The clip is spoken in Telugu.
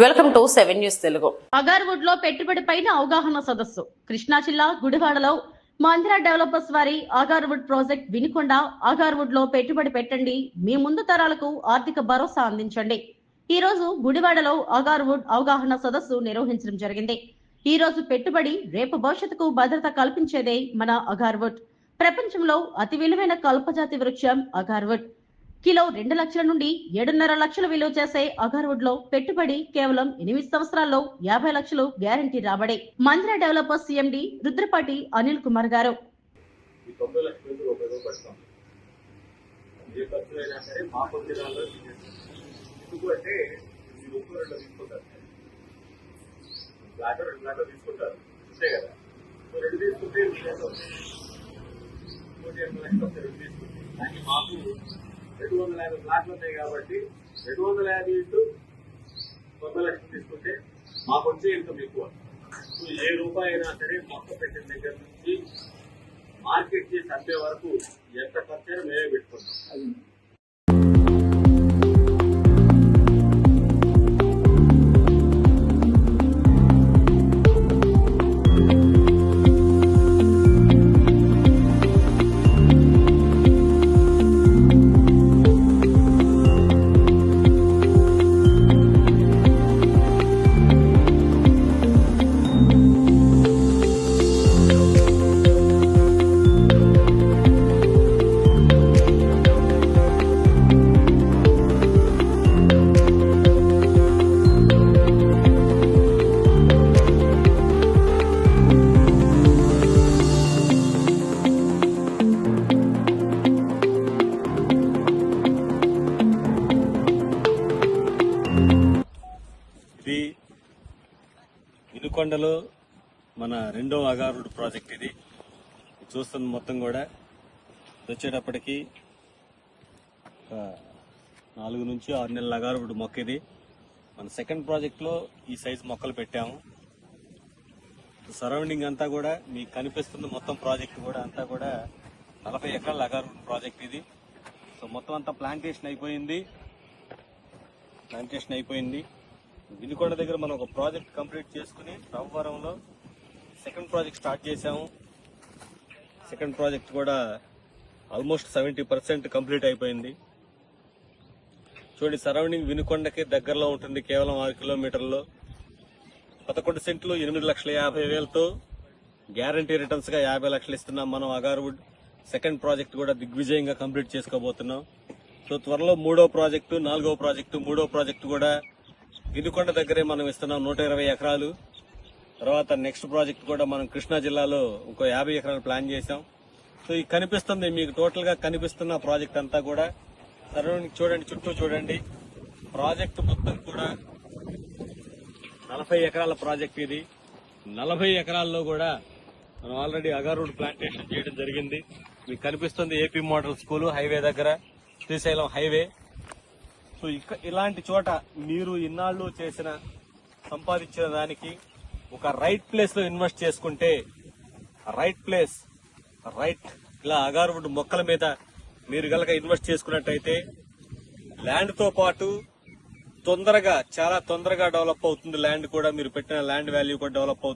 Welcome to seven news Telugu. అగార్వుడ్లో పెట్టుబడి పైన అవగాహన సదస్సు. కృష్ణా జిల్లా గుడివాడలో మందిరా డెవలపర్స్ వారి అగార్వుడ్ ప్రాజెక్ట్ వినుకొండ అగార్వుడ్లో పెట్టుబడి పెట్టండి మీ ముందు తరాలకు ఆర్థిక భరోసా అందించండి. ఈ రోజు గుడివాడలో అగార్వుడ్ అవగాహన సదస్సు నిర్వహించడం జరిగింది. ఈ రోజు పెట్టుబడి రేపు భవిష్యత్తుకు భద్రత కల్పించేదే మన అగార్వుడ్. ప్రపంచంలో అతి విలువైన కల్పజాతి వృక్షం అగార్వుడ్. కిలో రెండు లక్షల నుండి ఏడున్నర లక్షలు విలువ చేసే అగర్వుడ్లో పెట్టుబడి కేవలం ఎనిమిది సంవత్సరాల్లో యాభై లక్షలు గ్యారంటీ రాబడే. Mandira developers CMD Rudrapati Anil Kumar garu. రెండు తీసుకుంటారు. అంతే కదా? రెండు తీసుకుంటే రెండు తీసుకుంటే. మాకు రెండు వందల యాభై ఫ్లాట్లు ఉన్నాయి కాబట్టి రెండు వందల యాభై ఇంటూ తొంభై లక్షలు తీసుకుంటే మాకు వచ్చే ఇన్కమ్ ఎక్కువ. సో ఏ రూపాయి అయినా సరే మొక్క పెట్టిన దగ్గర నుంచి మార్కెట్కి చేసి వరకు ఎంత ఖర్చైనా మేమే పెట్టుకుంటాం. ఇది ఇనుకొండలో మన రెండో అగారుడు ప్రాజెక్ట్ ఇది. చూస్తున్న మొత్తం కూడా వచ్చేటప్పటికి ఒక నాలుగు నుంచి ఆరు నెలల అగారుడు మొక్క ఇది. మన సెకండ్ ప్రాజెక్ట్లో ఈ సైజు మొక్కలు పెట్టాము. సరౌండింగ్ అంతా కూడా మీకు కనిపిస్తుంది మొత్తం ప్రాజెక్ట్ కూడా అంతా కూడా నలభై ఎకరాల అగారుడు ప్రాజెక్ట్ ఇది. సో మొత్తం అంతా ప్లాంటేషన్ అయిపోయింది. ప్లాంటేషన్ అయిపోయింది. వినుకొండ దగ్గర మనం ఒక ప్రాజెక్ట్ కంప్లీట్ చేసుకుని రామవరంలో సెకండ్ ప్రాజెక్ట్ స్టార్ట్ చేసాము సెకండ్ ప్రాజెక్ట్ కూడా ఆల్మోస్ట్ సెవెంటీ పర్సెంట్ కంప్లీట్ అయిపోయింది. చూడండి సరౌండింగ్ వినుకొండకి దగ్గరలో ఉంటుంది కేవలం ఆరు కిలోమీటర్లో. పదకొండు సెంట్లు ఎనిమిది లక్షల యాభై వేలతో గ్యారంటీ రిటర్న్స్గా యాభై లక్షలు ఇస్తున్నాం మనం అగార్వుడ్. సెకండ్ ప్రాజెక్ట్ కూడా దిగ్విజయంగా కంప్లీట్ చేసుకోబోతున్నాం. సో త్వరలో మూడో ప్రాజెక్టు నాలుగో ప్రాజెక్టు మూడో ప్రాజెక్టు కూడా గిరికొండ దగ్గరే మనం ఇస్తున్నాం నూట ఇరవై ఎకరాలు. తర్వాత నెక్స్ట్ ప్రాజెక్ట్ కూడా మనం కృష్ణా జిల్లాలో ఇంకో యాభై ఎకరాలు ప్లాన్ చేశాం. సో ఇది కనిపిస్తుంది మీకు టోటల్గా కనిపిస్తున్న ప్రాజెక్ట్ అంతా కూడా. సరౌండింగ్ చూడండి చుట్టూ చూడండి. ప్రాజెక్ట్ మొత్తం కూడా నలభై ఎకరాల ప్రాజెక్ట్ ఇది. నలభై ఎకరాల్లో కూడా మనం ఆల్రెడీ అగారూడ్ ప్లాంటేషన్ చేయడం జరిగింది. మీకు కనిపిస్తుంది ఏపీ మోడల్ స్కూల్ హైవే దగ్గర. శ్రీశైలం హైవే. సో ఇక ఇలాంటి చోట మీరు ఇన్నాళ్ళు చేసిన సంపాదించిన దానికి ఒక రైట్ ప్లేస్లో ఇన్వెస్ట్ చేసుకుంటే రైట్ ప్లేస్ రైట్ ఇలా అగారువుడ్ మొక్కల మీద మీరు గనక ఇన్వెస్ట్ చేసుకున్నట్టయితే ల్యాండ్తో పాటు తొందరగా చాలా తొందరగా డెవలప్ అవుతుంది ల్యాండ్ కూడా. మీరు పెట్టిన ల్యాండ్ వాల్యూ కూడా డెవలప్ అవుతుంది.